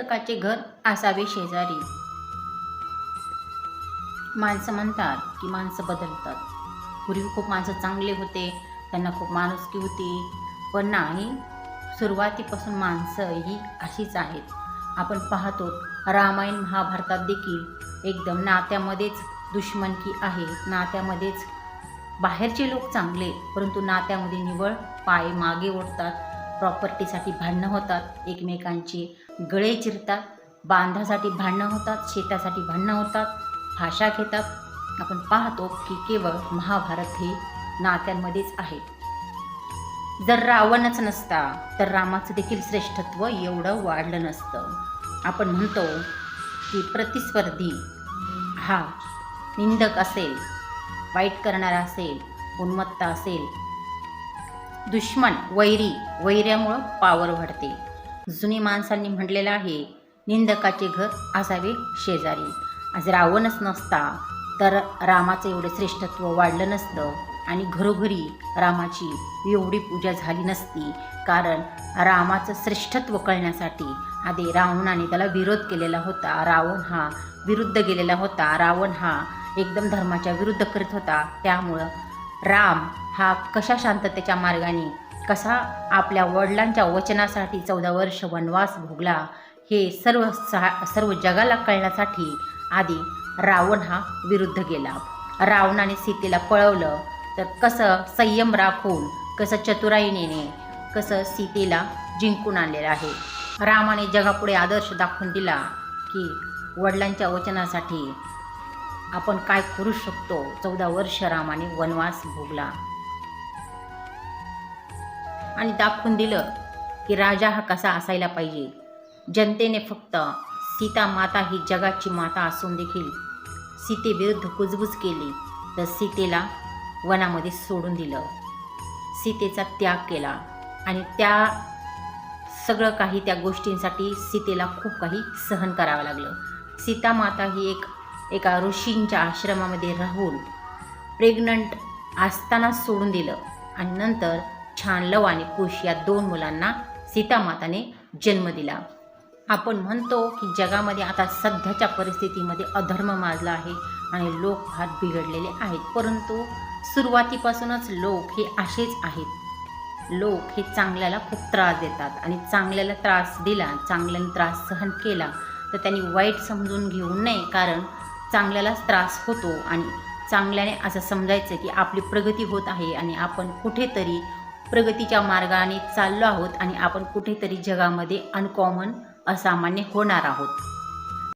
निंदकाचे घर असावे शेजारी. माणसं म्हणतात की माणसं बदलतात. पूर्वी खूप माणसं चांगले होते त्यांना खूप माणुसकी होती. पण नाही सुरुवातीपासून माणसं ही अशीच आहेत. आपण पाहतो रामायण महाभारतात देखील एकदम नात्यामध्येच दुश्मनकी आहे नात्यामध्येच बाहेरचे लोक चांगले परंतु नात्यामध्ये निवळ पाय मागे ओढतात. प्रॉपर्टीसाठी भांडणं होतात एकमेकांची गळे चिरतात बांधासाठी भांडणं होतात शेतासाठी भांडणं होतात भाषा घेतात. आपण पाहतो की केवळ महाभारत हे नात्यांमध्येच आहे. जर रावणच नसता तर रामाचं देखील श्रेष्ठत्व एवढं वाढलं नसतं. आपण म्हणतो की प्रतिस्पर्धी हा निंदक असेल वाईट करणारा असेल उन्मत्ता असेल दुश्मन वैरी वैऱ्यामुळं पावर वाढते. जुनी माणसांनी म्हटलेलं आहे निंदकाचे घर असावे शेजारी. आज रावणच नसता तर रामाचं एवढं श्रेष्ठत्व वाढलं नसतं आणि घरोघरी रामाची एवढी पूजा झाली नसती. कारण रामाचं श्रेष्ठत्व कळण्यासाठी आधी रावणाने त्याला विरोध केलेला होता. रावण हा विरुद्ध गेलेला होता. रावण हा एकदम धर्माच्या विरुद्ध करत होता. त्यामुळं राम हा कशा शांततेच्या मार्गाने कसा आपल्या वडिलांच्या वचनासाठी चौदा वर्ष वनवास भोगला हे सर्व सा सर्व जगाला कळण्यासाठी आधी रावण हा विरुद्ध गेला. रावणाने सीतेला पळवलं तर कसं संयम राखून कसं चतुराईने कसं सीतेला जिंकून आणलेलं आहे. रामाने जगापुढे आदर्श दाखवून दिला की वडिलांच्या वचनासाठी आपण काय करू शकतो? चौदा वर्ष रामाने वनवास भोगला. आणि दाखवून दिलं की राजा हा कसा असायला पाहिजे. जनतेने फक्त सीता माता ही जगाची माता असून देखील सीतेविरुद्ध कुजबूज केली तर सीतेला वनामध्ये सोडून दिलं. सीतेचा त्याग केला आणि त्या सगळं काही त्या गोष्टींसाठी सीतेला खूप काही सहन करावं लागलं. सीता माता ही एक एका ऋषींच्या आश्रमामध्ये राहून प्रेग्नंट असताना सोडून दिलं आणि नंतर छान लव आणि कुश या दोन मुलांना सीतामाताने जन्म दिला. आपण म्हणतो की जगामध्ये आता सध्याच्या परिस्थितीमध्ये अधर्म माजला आहे आणि लोक फार बिघडलेले आहेत परंतु सुरुवातीपासूनच लोक हे असेच आहेत. लोक हे चांगल्याला खूप त्रास देतात आणि चांगल्याला त्रास दिला चांगल्याने त्रास सहन केला तर त्यांनी वाईट समजून घेऊ नये कारण चांगल्यालाच त्रास होतो आणि चांगल्याने असं समजायचं की आपली प्रगती होत आहे आणि आपण कुठेतरी प्रगतीच्या मार्गाने चाललो आहोत आणि आपण कुठेतरी जगामध्ये अनकॉमन असामान्य होणार आहोत.